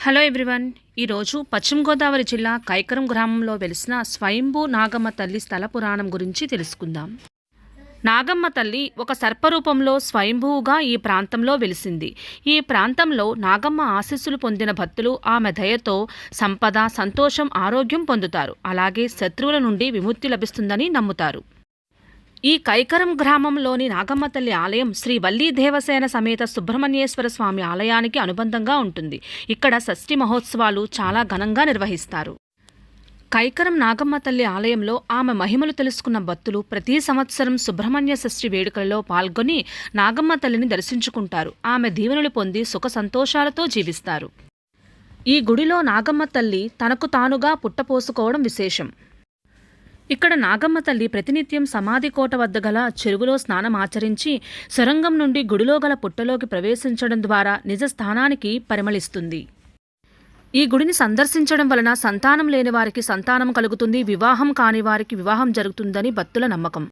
Hello everyone. ఈరోజు పశ్చిమ గోదావరి జిల్లా కైకరం గ్రామంలో వెలిసిన స్వయంభూ నాగమ్మ తల్లి స్థల పురాణం గురించి తెలుసుకుందాం. నాగమ్మ తల్లి ఒక సర్పరూపంలో స్వయంభూగా ఈ ప్రాంతంలో వెలిసింది. ఈ ప్రాంతంలో నాగమ్మ ఆశీస్సులు పొందిన భక్తులు ఆమె దయతో సంపద సంతోషం ఆరోగ్యం పొందుతారు. అలాగే శత్రువుల నుండి విముక్తి లభిస్తుందని నమ్ముతారు. ఈ కైకరం గ్రామంలోని నాగమ్మ తల్లి ఆలయం శ్రీ వల్లీ దేవసేన సమేత సుబ్రహ్మణ్యేశ్వర స్వామి ఆలయానికి అనుబంధంగా ఉంటుంది. ఇక్కడ షష్ఠి మహోత్సవాలు చాలా ఘనంగా నిర్వహిస్తారు. కైకరం నాగమ్మ తల్లి ఆలయంలో ఆమె మహిమలు తెలుసుకున్న భక్తులు ప్రతి సంవత్సరం సుబ్రహ్మణ్య షష్ఠి వేడుకలలో పాల్గొని నాగమ్మ తల్లిని దర్శించుకుంటారు. ఆమె దీవెనలు పొంది సుఖ సంతోషాలతో జీవిస్తారు. ఈ గుడిలో నాగమ్మ తల్లి తనకు తానుగా పుట్టపోసుకోవడం విశేషం. ఇక్కడ నాగమ్మ తల్లి ప్రతినిత్యం సమాధి కోట వద్ద గల చెరువులో స్నానం ఆచరించి సొరంగం నుండి గుడిలో గల పుట్టలోకి ప్రవేశించడం ద్వారా నిజ స్థానానికి పరిమళిస్తుంది. ఈ గుడిని సందర్శించడం వలన సంతానం లేని వారికి సంతానం కలుగుతుంది వివాహం కాని వారికి వివాహం జరుగుతుందని భక్తుల నమ్మకం.